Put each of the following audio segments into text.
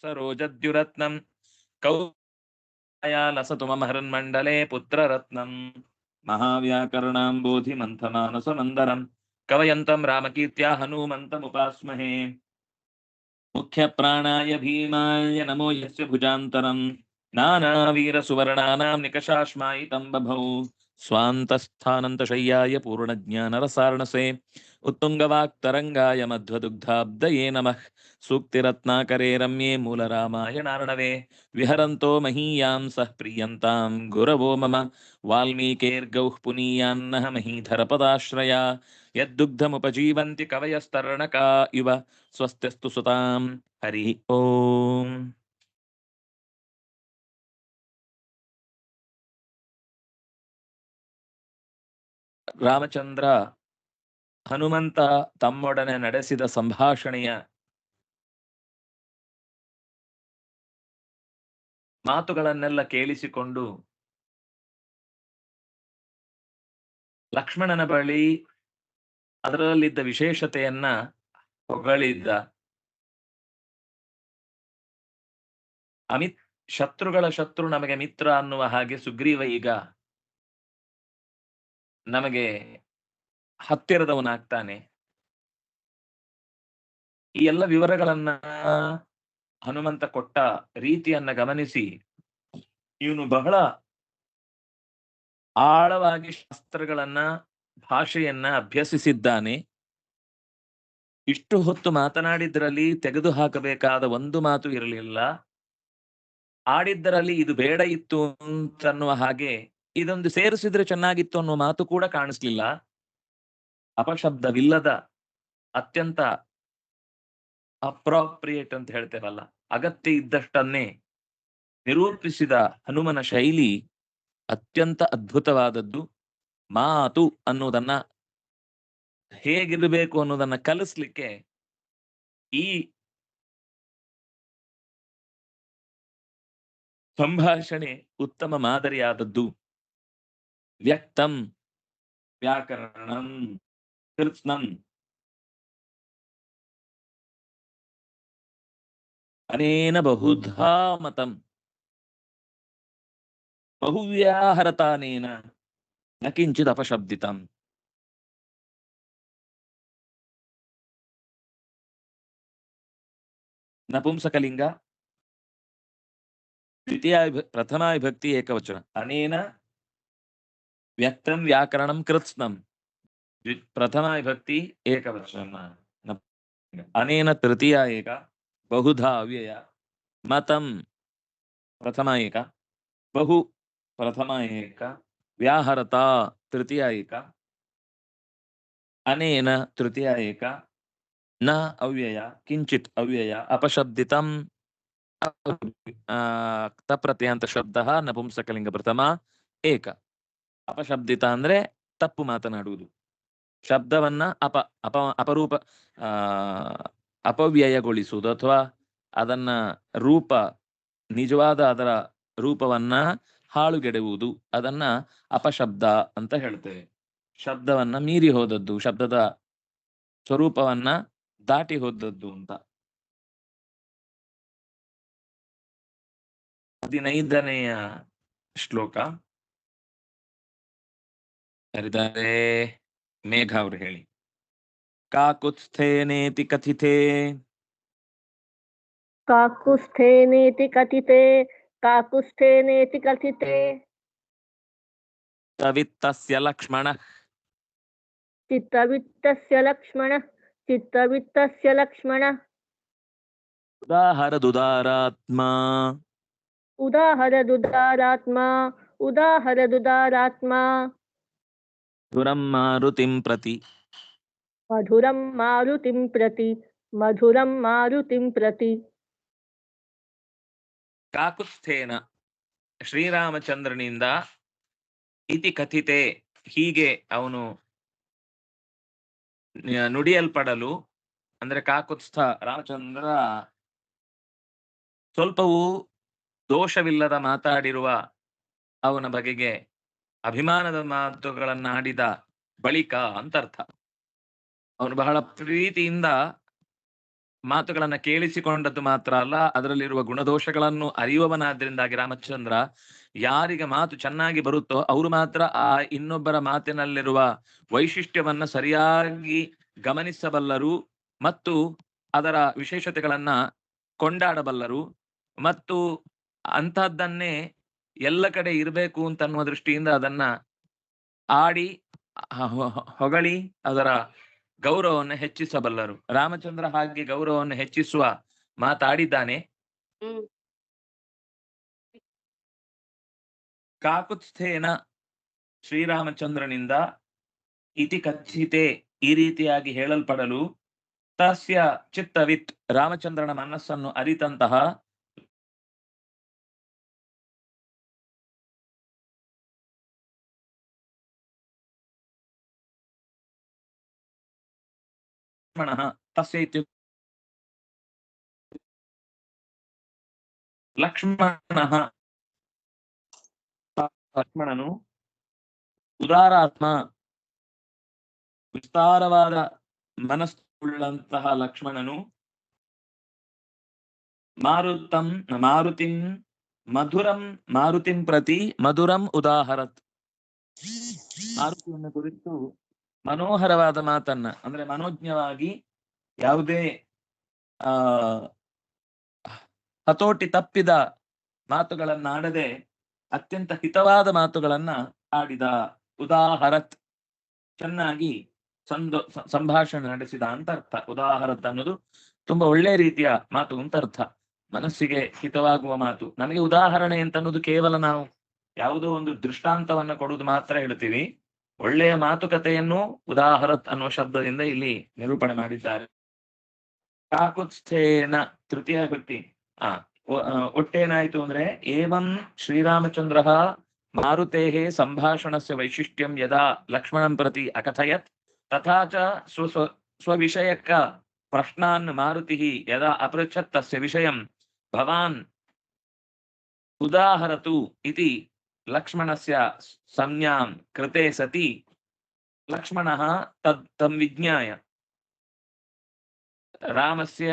सरोजद्युरत्नम्। कौलसतु मम हृन्मण्डले पुत्ररत्नम् महाव्याकरणाम्बोधिमन्थमानसमन्दरम् कवयन्तं रामकीर्त्या हनूमन्तमुपास्महे। मुख्यप्राणाय भीमाय नमो यस्य भुजान्तरम्। नानावीरसुवर्णानां निकषाश्मायितं बभौ। स्वान्तस्थानन्तशय्याय पूर्णज्ञानरसार्णसे उत्तुङ्गवाक्तरङ्गाय मध्वदुग्धाब्दये नमः। सूक्तिरत्नाकरे रम्ये मूलरामाय नार्णवे विहरन्तो महीयां सः प्रीयन्तां गुरवो मम। वाल्मीकेर्गौः पुनीयान्नः महीधरपदाश्रया। यद्दुग्धमुपजीवन्ति कवयस्तर्णका इव। स्वस्त्यस्तु सुतां। हरिः ओम्। ರಾಮಚಂದ್ರ ಹನುಮಂತ ತಮ್ಮೊಡನೆ ನಡೆಸಿದ ಸಂಭಾಷಣೆಯ ಮಾತುಗಳನ್ನೆಲ್ಲ ಕೇಳಿಸಿಕೊಂಡು ಲಕ್ಷ್ಮಣನ ಬಳಿ ಅದರಲ್ಲಿದ್ದ ವಿಶೇಷತೆಯನ್ನ ಹೊಗಳಿದ್ದ ಅಮಿತ್, ಶತ್ರುಗಳ ಶತ್ರು ನಮಗೆ ಮಿತ್ರ ಅನ್ನುವ ಹಾಗೆ ಸುಗ್ರೀವ ಈಗ ನಮಗೆ ಹತ್ತಿರದವನಾಗ್ತಾನೆ. ಈ ಎಲ್ಲ ವಿವರಗಳನ್ನ ಹನುಮಂತ ಕೊಟ್ಟ ರೀತಿಯನ್ನ ಗಮನಿಸಿ ಇವನು ಬಹಳ ಆಳವಾಗಿ ಶಾಸ್ತ್ರಗಳನ್ನ, ಭಾಷೆಯನ್ನ ಅಭ್ಯಸಿಸಿದ್ದಾನೆ. ಇಷ್ಟು ಹೊತ್ತು ಮಾತನಾಡಿದ್ರಲ್ಲಿ ತೆಗೆದು ಹಾಕಬೇಕಾದ ಒಂದು ಮಾತು ಇರಲಿಲ್ಲ. ಆಡಿದ್ದರಲ್ಲಿ ಇದು ಬೇಡ ಇತ್ತು ಅಂತನ್ನುವ ಹಾಗೆ ಇದೊಂದು ಸೇರಿಸಿದ್ರೆ ಚೆನ್ನಾಗಿತ್ತು ಅನ್ನೋ ಮಾತು ಕೂಡ ಕಾಣಿಸ್ಲಿಲ್ಲ. ಅಪಶಬ್ದವಿಲ್ಲದ ಅತ್ಯಂತ ಅಪ್ರಾಪ್ರಿಯೇಟ್ ಅಂತ ಹೇಳ್ತೇವಲ್ಲ, ಅಗತ್ಯ ಇದ್ದಷ್ಟನ್ನೇ ನಿರೂಪಿಸಿದ ಹನುಮನ ಶೈಲಿ ಅತ್ಯಂತ ಅದ್ಭುತವಾದದ್ದು. ಮಾತು ಅನ್ನೋದನ್ನ ಹೇಗಿರಬೇಕು ಅನ್ನೋದನ್ನ ಕಲಿಸ್ಲಿಕ್ಕೆ ಈ ಸಂಭಾಷಣೆ ಉತ್ತಮ ಮಾದರಿಯಾದದ್ದು. ವ್ಯಕ್ತಂ ವ್ಯಾಕರಣಂ ಕೃತ್ಸ್ನಂ ಅನೇನ ಬಹುಧಾ ಮತಂ ಬಹುವ್ಯಾಹರತಾನೇನ ನ ಕಿಂಚಿತ್ ಅಪಶಬ್ದಿತಂ ನಪುಂಸಕಲಿಂಗ ದ್ವಿತೀಯ ವಿಭ- ಪ್ರಥಮ ವಿಭಕ್ತಿ ಏಕವಚನ ಅನೇನ ವ್ಯಕ್ತಂ ವ್ಯಾಕರಣಂ ಕೃತ್ಸ್ನಂ ದ್ವಿ- ಪ್ರಥಮ ವಿಭಕ್ತಿ ಏಕವಚನ ನ- ಅನೇನ ತೃತೀಯ ಏಕ ಬಹುಧಾ ಅವ್ಯಯ ಮತಂ ಪ್ರಥಮ ಏಕ ಬಹು ಪ್ರಥಮ ಏಕ ವ್ಯಾಹರತ ತೃತೀಯ ಏಕ ಅನೇನ ತೃತೀಯ ಏಕ ನ ಅವ್ಯಯ ಕಿಂಚಿತ್ ಅವ್ಯಯ ಅಪಶಬ್ದಿತಂ ಅಂದ್ರೆ ತಪ್ಪು ಮಾತನಾಡುವುದು. ಶಬ್ದವನ್ನ ಅಪ ಅಪ, ಅಪರೂಪ, ಆ, ಅಪವ್ಯಯಗೊಳಿಸುವುದು ಅಥವಾ ಅದನ್ನ ರೂಪ, ನಿಜವಾದ ಅದರ ರೂಪವನ್ನ ಹಾಳುಗೆಡುವುದು ಅದನ್ನ ಅಪಶಬ್ದ ಅಂತ ಹೇಳ್ತೇವೆ. ಶಬ್ದವನ್ನ ಮೀರಿ ಹೋದದ್ದು, ಶಬ್ದದ ಸ್ವರೂಪವನ್ನ ದಾಟಿ ಹೋದದ್ದು ಅಂತ. ಹದಿನೈದನೆಯ ಶ್ಲೋಕ. ಯಾರಿದ್ದಾರೆ ಮೇಘ ಅವ್ರು ಹೇಳಿ. ಕಾಕುತ್ಸ್ಥೇನೇತಿ ಕಥಿತೆ? ಕಾಕುಸ್ಥೇನೇತಿ ಕಥಿತೆ ಕಾಕುಸ್ಥೇನೇತಿ ಕಥಿತೆ? ಚಿತ್ತವಿತ್ತಸ್ಯ ಲಕ್ಷ್ಮಣ. ಚಿತ್ತವಿತ್ತಸ್ಯ ಲಕ್ಷ್ಮಣ ಚಿತ್ತವಿತ್ತಸ್ಯ ಲಕ್ಷ್ಮಣ. ಉದಾಹರದುದಾರಾತ್ಮ ಉದಾಹರದುದಾರಾತ್ಮ ಉದಾಹರದುದಾರಾತ್ಮ ಧುರಂ ಮಾರುತಿಂ ಪ್ರತಿ मधुरं मारुतिं प्रति मधुरं मारुतिं प्रति ಕಾಕುತ್ಸ್ಥೇನ ಶ್ರೀರಾಮಚಂದ್ರನಿಂದ ಇತಿ ಕಥಿತೆ ಹೀಗೆ ಅವನು ನ- ನುಡಿಯಲ್ಪಡಲು ಅಂದ್ರೆ ಕಾಕುತ್ಸ್ಥ ರಾಮಚಂದ್ರ ಸ್ವಲ್ಪವೂ ದೋಷವಿಲ್ಲದ ಮಾತಾಡಿರುವ ಅವನ ಬಗೆಗೆ ಅಭಿಮಾನದ ಮಾತುಗಳನ್ನಾಡಿದ ಬಳಿಕ ಅಂತರ್ಥ. ಅವನು ಬಹಳ ಪ್ರೀತಿಯಿಂದ ಮಾತುಗಳನ್ನ ಕೇಳಿಸಿಕೊಂಡದ್ದು ಮಾತ್ರ ಅಲ್ಲ, ಅದರಲ್ಲಿರುವ ಗುಣದೋಷಗಳನ್ನು ಅರಿಯುವವನಾದ್ರಿಂದಾಗಿ ರಾಮಚಂದ್ರ ಯಾರಿಗೆ ಮಾತು ಚೆನ್ನಾಗಿ ಬರುತ್ತೋ ಅವರು ಮಾತ್ರ ಆ ಇನ್ನೊಬ್ಬರ ಮಾತಿನಲ್ಲಿರುವ ವೈಶಿಷ್ಟ್ಯವನ್ನ ಸರಿಯಾಗಿ ಗಮನಿಸಬಲ್ಲರು ಮತ್ತು ಅದರ ವಿಶೇಷತೆಗಳನ್ನ ಕೊಂಡಾಡಬಲ್ಲರು ಮತ್ತು ಅಂಥದ್ದನ್ನೇ ಎಲ್ಲ ಕಡೆ ಇರಬೇಕು ಅಂತ ಅನ್ನುವ ದೃಷ್ಟಿಯಿಂದ ಅದನ್ನ ಆಡಿ ಹೊಗಳಿ ಅದರ ಗೌರವವನ್ನು ಹೆಚ್ಚಿಸಬಲ್ಲರು. ರಾಮಚಂದ್ರ ಹಾಗೆ ಗೌರವವನ್ನು ಹೆಚ್ಚಿಸುವ ಮಾತಾಡಿದ್ದಾನೆ. ಕಾಕುತ್ಸ್ಥೇನ ಶ್ರೀರಾಮಚಂದ್ರನಿಂದ ಇತಿ ಕಥಿತೆ ಈ ರೀತಿಯಾಗಿ ಹೇಳಲ್ಪಡಲು ತಸ್ಯ ಚಿತ್ತವಿತ್ ರಾಮಚಂದ್ರನ ಮನಸ್ಸನ್ನು ಅರಿತಂತಹ ಲಕ್ಷ್ಮಣಃ ತಸ್ಯ ಇತ್ಯು ಲಕ್ಷ್ಮಣಃ ಲಕ್ಷ್ಮಣನು ಉದಾರಾತ್ಮ ವಿಸ್ತಾರವಾದ ಮನಸ್ಸುಳ್ಳಂತಹ ಲಕ್ಷ್ಮಣನು ಮಾರುತಂ ಮಾರುತಿಂ ಮಧುರಂ ಮಾರುತಿಂ ಪ್ರತಿ ಮಧುರಂ ಉದಾಹರತ್ ಮಾರುತಿಯನ್ನು ಕುರಿತು ಮನೋಹರವಾದ ಮಾತನ್ನ, ಅಂದ್ರೆ ಮನೋಜ್ಞವಾಗಿ ಯಾವುದೇ, ಆ, ಹತೋಟಿ ತಪ್ಪಿದ ಮಾತುಗಳನ್ನಾಡದೆ ಅತ್ಯಂತ ಹಿತವಾದ ಮಾತುಗಳನ್ನ ಆಡಿದ ಉದಾಹರತ್ ಚೆನ್ನಾಗಿ ಸಂದೋ, ಸಂಭಾಷಣೆ ನಡೆಸಿದ ಅಂತ ಅರ್ಥ. ಉದಾಹರತ್ ಅನ್ನೋದು ತುಂಬಾ ಒಳ್ಳೆ ರೀತಿಯ ಮಾತು ಅಂತ ಅರ್ಥ. ಮನಸ್ಸಿಗೆ ಹಿತವಾಗುವ ಮಾತು. ನನಗೆ ಉದಾಹರಣೆ ಅಂತ ಅನ್ನೋದು ಕೇವಲ ನಾವು ಯಾವುದೋ ಒಂದು ದೃಷ್ಟಾಂತವನ್ನ ಕೊಡುವುದು ಮಾತ್ರ ಹೇಳ್ತೀವಿ. ಒಳ್ಳೆಯ ಮಾತುಕತೆಯನ್ನು ಉದಾಹರತ್ ಅನ್ನುವ ಶಬ್ದದಿಂದ ಇಲ್ಲಿ ನಿರೂಪಣೆ ಮಾಡಿದ್ದಾರೆ. ಕಾಕುತ್ಸ್ಥೇನ ತೃತೀಯ ಆ ಒಟ್ಟೇನಾಯ್ತು ಅಂದ್ರೆ, ಏವಂ ಶ್ರೀರಾಮಚಂದ್ರ ಮಾರುತೇಹೇ ಸಂಭಾಷಣಸ್ಯ ವೈಶಿಷ್ಟ್ಯಂ ಯದಾ ಲಕ್ಷ್ಮಣಂ ಪ್ರತಿ ಅಕಥಯತ್ ತಥಾಚ ಸ್ವ, ಸ್ವ- ಸ್ವವಿಷಯಕ ಪ್ರಶ್ನಾನ್ ಮಾರುತಿಃ ಯದಾ ಅಪೃಚ್ಛತ್ ತಸ್ಯ ವಿಷಯಂ ಭವಾನ್ ಉದಾಹರತು ಇತಿ लक्ष्मण से संज्ञा कृते सति लक्ष्मण तम विज्ञा राम से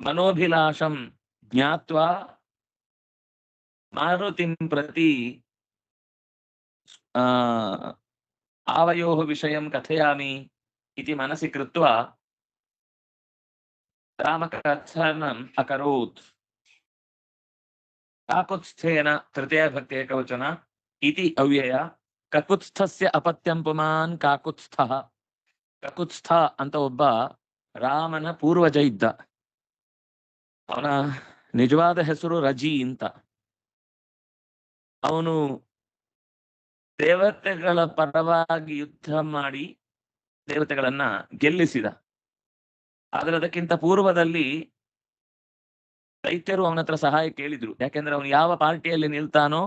मनोभिलाषं ज्ञात्वा मारुति प्रति आवयो विषय कथयामी मनसी मनसि कृत्वा रामकथनम् अकोत् ಕಾಕುತ್ಸ್ಥೇನ ತೃತೀಯ ಭಕ್ತಿ ಏಕವಚನ ಇತಿ ಅವ್ಯಯ ಕಕುತ್ಸ್ಥಸ್ಯ ಅಪತ್ಯಂ ಪುಮಾನ್ ಕಾಕುತ್ಸ್ಥ ಕಕುತ್ಸ್ಥ ಅಂತ ಒಬ್ಬ ರಾಮನ ಪೂರ್ವಜ ಇದ್ದ। ಅವನ ನಿಜವಾದ ಹೆಸರು ರಜಿ ಅಂತ। ಅವನು ದೇವತೆಗಳ ಪರವಾಗಿ ಯುದ್ಧ ಮಾಡಿ ದೇವತೆಗಳನ್ನ ಗೆಲ್ಲಿಸಿದ। ಆದ್ರೆ ಅದಕ್ಕಿಂತ ಪೂರ್ವದಲ್ಲಿ ದೈತ್ಯರು ಅವನ ಹತ್ರ ಸಹಾಯ ಕೇಳಿದ್ರು. ಯಾಕೆಂದ್ರೆ ಅವನು ಯಾವ ಪಾರ್ಟಿಯಲ್ಲಿ ನಿಲ್ತಾನೋ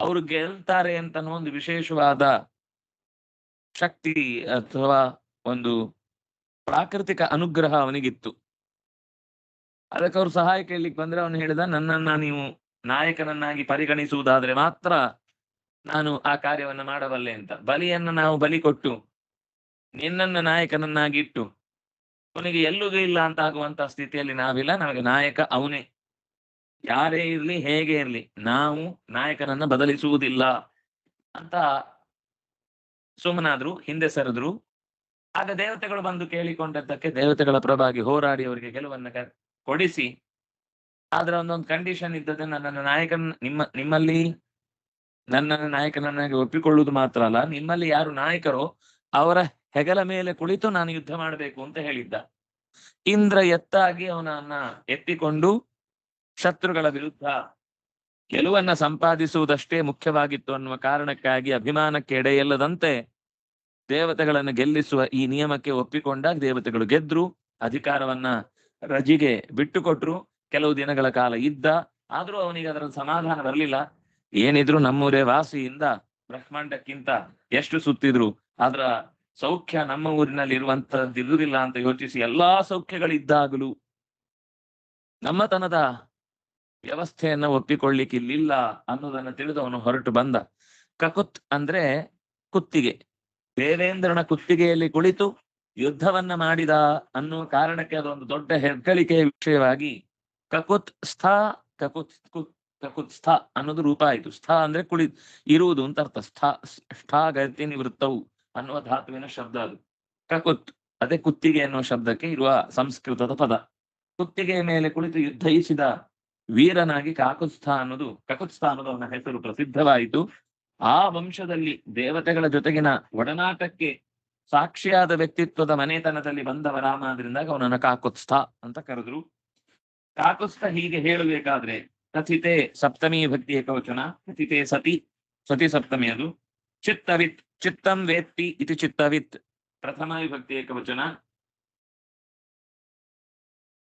ಅವರು ಗೆಲ್ತಾರೆ ಅಂತ ಒಂದು ವಿಶೇಷವಾದ ಶಕ್ತಿ ಅಥವಾ ಒಂದು ಪ್ರಾಕೃತಿಕ ಅನುಗ್ರಹ ಅವನಿಗಿತ್ತು. ಅದಕ್ಕೆ ಅವ್ರು ಸಹಾಯ ಕೇಳಲಿಕ್ಕೆ ಬಂದ್ರೆ ಅವನು ಹೇಳಿದ, ನನ್ನನ್ನ ನೀವು ನಾಯಕನನ್ನಾಗಿ ಪರಿಗಣಿಸುವುದಾದ್ರೆ ಮಾತ್ರ ನಾನು ಆ ಕಾರ್ಯವನ್ನು ಮಾಡಬಲ್ಲೆ ಅಂತ. ಬಲಿಯನ್ನ ನಾವು ಬಲಿ ಕೊಟ್ಟು, ನಿನ್ನನ್ನ ನಾಯಕನನ್ನಾಗಿ ಇಟ್ಟು ಅವನಿಗೆ ಎಲ್ಲುಗೂ ಇಲ್ಲ ಅಂತ ಆಗುವಂತ ಸ್ಥಿತಿಯಲ್ಲಿ ನಾವಿಲ್ಲ. ನಮಗೆ ನಾಯಕ ಅವನೇ. ಯಾರೇ ಇರ್ಲಿ, ಹೇಗೆ ಇರ್ಲಿ, ನಾವು ನಾಯಕನನ್ನ ಬದಲಿಸುವುದಿಲ್ಲ ಅಂತ ಸುಮ್ಮನಾದ್ರು, ಹಿಂದೆ ಸರಿದ್ರು. ಆಗ ದೇವತೆಗಳು ಬಂದು ಕೇಳಿಕೊಂಡದ್ದಕ್ಕೆ ದೇವತೆಗಳ ಪ್ರಭಾಗಿ ಹೋರಾಡಿ ಅವರಿಗೆ ಗೆಲುವನ್ನ ಕೊಡಿಸಿ. ಆದ್ರೆ ಒಂದೊಂದು ಕಂಡೀಷನ್ ಇದ್ದದ್ದು ನನ್ನ ನಾಯಕನ, ನಿಮ್ಮ, ನಿಮ್ಮಲ್ಲಿ ನನ್ನ ನಾಯಕನನ್ನಾಗಿ ಒಪ್ಪಿಕೊಳ್ಳುವುದು ಮಾತ್ರ ಅಲ್ಲ. ನಿಮ್ಮಲ್ಲಿ ಯಾರು ನಾಯಕರೋ, ಅವರ ಹೆಗಲ ಮೇಲೆ ಕುಳಿತು ನಾನು ಯುದ್ಧ ಮಾಡಬೇಕು ಅಂತ ಹೇಳಿದ್ದ. ಇಂದ್ರ ಎತ್ತಾಗಿ ಅವನನ್ನ ಎತ್ತಿಕೊಂಡು ಶತ್ರುಗಳ ವಿರುದ್ಧ ಗೆಲುವನ್ನ ಸಂಪಾದಿಸುವುದಷ್ಟೇ ಮುಖ್ಯವಾಗಿತ್ತು ಅನ್ನುವ ಕಾರಣಕ್ಕಾಗಿ ಅಭಿಮಾನಕ್ಕೆ ಎಡೆಯಲ್ಲದಂತೆ ದೇವತೆಗಳನ್ನು ಗೆಲ್ಲಿಸುವ ಈ ನಿಯಮಕ್ಕೆ ಒಪ್ಪಿಕೊಂಡಾಗ ದೇವತೆಗಳು ಗೆದ್ರು, ಅಧಿಕಾರವನ್ನ ರಜಿಗೆ ಬಿಟ್ಟುಕೊಟ್ರು. ಕೆಲವು ದಿನಗಳ ಕಾಲ ಇದ್ದ, ಆದ್ರೂ ಅವನಿಗೆ ಅದರ ಸಮಾಧಾನ ಬರಲಿಲ್ಲ. ಏನಿದ್ರು ನಮ್ಮೂರೇ ವಾಸಿಯಿಂದ ಬ್ರಹ್ಮಾಂಡಕ್ಕಿಂತ ಎಷ್ಟು ಸುತ್ತಿದ್ರು, ಅದರ ಸೌಖ್ಯ ನಮ್ಮ ಊರಿನಲ್ಲಿ ಇರುವಂತಹದ್ದು ಇರುವುದಿಲ್ಲ ಅಂತ ಯೋಚಿಸಿ ಎಲ್ಲಾ ಸೌಖ್ಯಗಳಿದ್ದಾಗಲೂ ನಮ್ಮತನದ ವ್ಯವಸ್ಥೆಯನ್ನ ಒಪ್ಪಿಕೊಳ್ಳಿಕ್ಕೆ ಇಲ್ಲಿಲ್ಲ ಅನ್ನೋದನ್ನ ತಿಳಿದು ಅವನು ಹೊರಟು ಬಂದ. ಕಕುತ್ ಅಂದ್ರೆ ಕುತ್ತಿಗೆ. ದೇವೇಂದ್ರನ ಕುತ್ತಿಗೆಯಲ್ಲಿ ಕುಳಿತು ಯುದ್ಧವನ್ನ ಮಾಡಿದ ಅನ್ನುವ ಕಾರಣಕ್ಕೆ ಅದೊಂದು ದೊಡ್ಡ ಹೆಗ್ಗಳಿಕೆಯ ವಿಷಯವಾಗಿ ಕಕುತ್ ಸ್ಥ, ಕಕುತ್ ಕಕುತ್ ಸ್ಥ ಅನ್ನೋದು ರೂಪ ಆಯಿತು. ಸ್ಥ ಅಂದ್ರೆ ಕುಳಿ, ಇರುವುದು ಅಂತ ಅರ್ಥ. ಸ್ಥ ಸ್ಥಾ ಗತಿ ನಿವೃತ್ತವು. ಅನ್ನುವ ಧಾತುವಿನ ಶಬ್ದ ಅದು. ಕಕುತ್ ಅದೇ ಕುತ್ತಿಗೆ ಎನ್ನುವ ಶಬ್ದಕ್ಕೆ ಇರುವ ಸಂಸ್ಕೃತದ ಪದ. ಕುತ್ತಿಗೆಯ ಮೇಲೆ ಕುಳಿತು ಯುದ್ಧಯಿಸಿದ ವೀರನಾಗಿ ಕಾಕುತ್ಸ್ಥ ಅನ್ನೋದು, ಕಕುತ್ಸ್ಥ ಅನ್ನೋದು ಅವನ ಹೆಸರು ಪ್ರಸಿದ್ಧವಾಯಿತು. ಆ ವಂಶದಲ್ಲಿ ದೇವತೆಗಳ ಜೊತೆಗಿನ ಒಡನಾಟಕ್ಕೆ ಸಾಕ್ಷಿಯಾದ ವ್ಯಕ್ತಿತ್ವದ ಮನೆತನದಲ್ಲಿ ಬಂದವ ರಾಮ ಆದ್ರಿಂದಾಗ ಅವನನ್ನು ಕಾಕುತ್ಸ್ಥ ಅಂತ ಕರೆದ್ರು. ಕಾಕುತ್ಸ್ಥ ಹೀಗೆ ಹೇಳಬೇಕಾದ್ರೆ, ಕಥಿತೆ ಸಪ್ತಮಿ ಭಕ್ತಿಯ ಕವಚನ, ಕಥಿತೆ ಸತಿ ಸತಿ ಸಪ್ತಮಿ ಅದು. ಚಿತ್ತವಿತ್ ಚಿತ್ತಂ ವೇತ್ತಿ ಇತಿ ಚಿತ್ತವಿತ್ ಪ್ರಥಮ ವಿಭಕ್ತಿ ಏಕವಚನ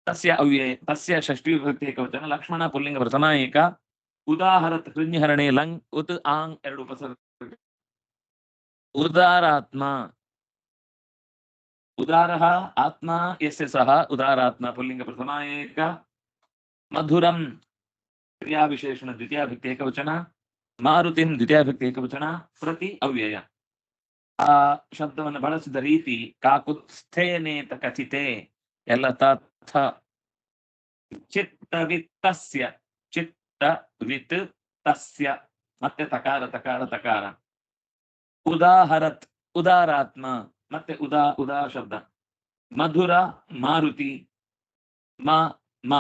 ತಸ್ಯ ಅವ್ಯಯ ತಸ್ಯ ಷಷ್ಠಿ ವಿಭಕ್ತಿ ಏಕವಚನ ಲಕ್ಷ್ಮಣ ಪುಲ್ಲಿಂಗ ಪ್ರಥಮ ಏಕ ಉದಾಹರತ್ ಹೃನ್ಯಹರಣೆ ಲಂಗ್ ಉತ್ ಆಂಗ್ ಎರಡು ಉಪಸರ್ಗ ಉದಾರಾತ್ಮ ಉದಾರಃ ಆತ್ಮ ಯಸ್ಯ ಸಹ ಉದಾರಾತ್ಮ ಪುಲ್ಲಿಂಗ ಪ್ರಥಮ ಏಕ ಮಧುರಂ ಕ್ರಿಯಾವಿಶೇಷಣ ದ್ವಿತೀಯಾಭಕ್ತಿ ಏಕವಚನ ಮಾರುತಿಂ ದ್ವಿತೀಯಾಭಕ್ತಿ ಏಕವಚನ ಪ್ರತಿ ಅವ್ಯಯ ಆ ಶಬ್ದವನ್ನು ಬಳಸಿದ ರೀತಿ ಕಾಕುತ್ಸ್ಥೇನೇತ ಕಥಿತೆ, ಎಲ್ಲ ತಥ ಚಿತ್ತವಿತ್ತಸ್ಯ ಚಿತ್ತವಿತ್ ತಸ್ಯ ಮತ್ತೆ ತಕಾರ ತಕಾರ ತಕಾರ. ಉದಾಹರತ್, ಉದಾರಾತ್ಮ, ಮತ್ತೆ ಉದಾ ಉದಾ ಶಬ್ದ. ಮಧುರ, ಮಾರುತಿ, ಮ ಮ.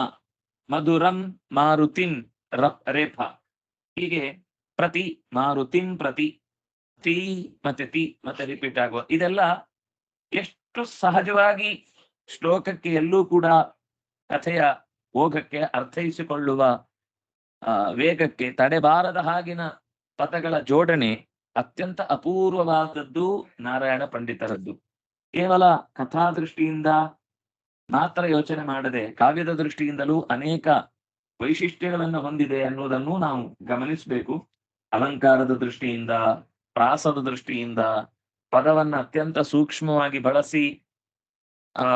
ಮಧುರಂ, ಮಾರುತಿಂ ರೇಫ. ಹೀಗೆ ಪ್ರತಿ, ಮಾರುತಿಂ ಪ್ರತಿ ತಿ ಮತ್ತೆ ತಿ ಮತ್ತೆ ರಿಪೀಟ್ ಆಗುವ. ಇದೆಲ್ಲ ಎಷ್ಟು ಸಹಜವಾಗಿ ಶ್ಲೋಕಕ್ಕೆ ಎಲ್ಲೂ ಕೂಡ ಕಥೆಯ ಓಗಕ್ಕೆ ಅರ್ಥೈಸಿಕೊಳ್ಳುವ ವೇಗಕ್ಕೆ ತಡೆಬಾರದ ಹಾಗಿನ ಪದಗಳ ಜೋಡಣೆ ಅತ್ಯಂತ ಅಪೂರ್ವವಾದದ್ದು ನಾರಾಯಣ ಪಂಡಿತರದ್ದು. ಕೇವಲ ಕಥಾ ದೃಷ್ಟಿಯಿಂದ ಮಾತ್ರ ಯೋಚನೆ ಮಾಡದೆ ಕಾವ್ಯದ ದೃಷ್ಟಿಯಿಂದಲೂ ಅನೇಕ ವೈಶಿಷ್ಟ್ಯಗಳನ್ನು ಹೊಂದಿದೆ ಅನ್ನುವುದನ್ನು ನಾವು ಗಮನಿಸಬೇಕು. ಅಲಂಕಾರದ ದೃಷ್ಟಿಯಿಂದ ಪ್ರಾಸದ ದೃಷ್ಟಿಯಿಂದ ಪದವನ್ನ ಅತ್ಯಂತ ಸೂಕ್ಷ್ಮವಾಗಿ ಬಳಸಿ, ಆ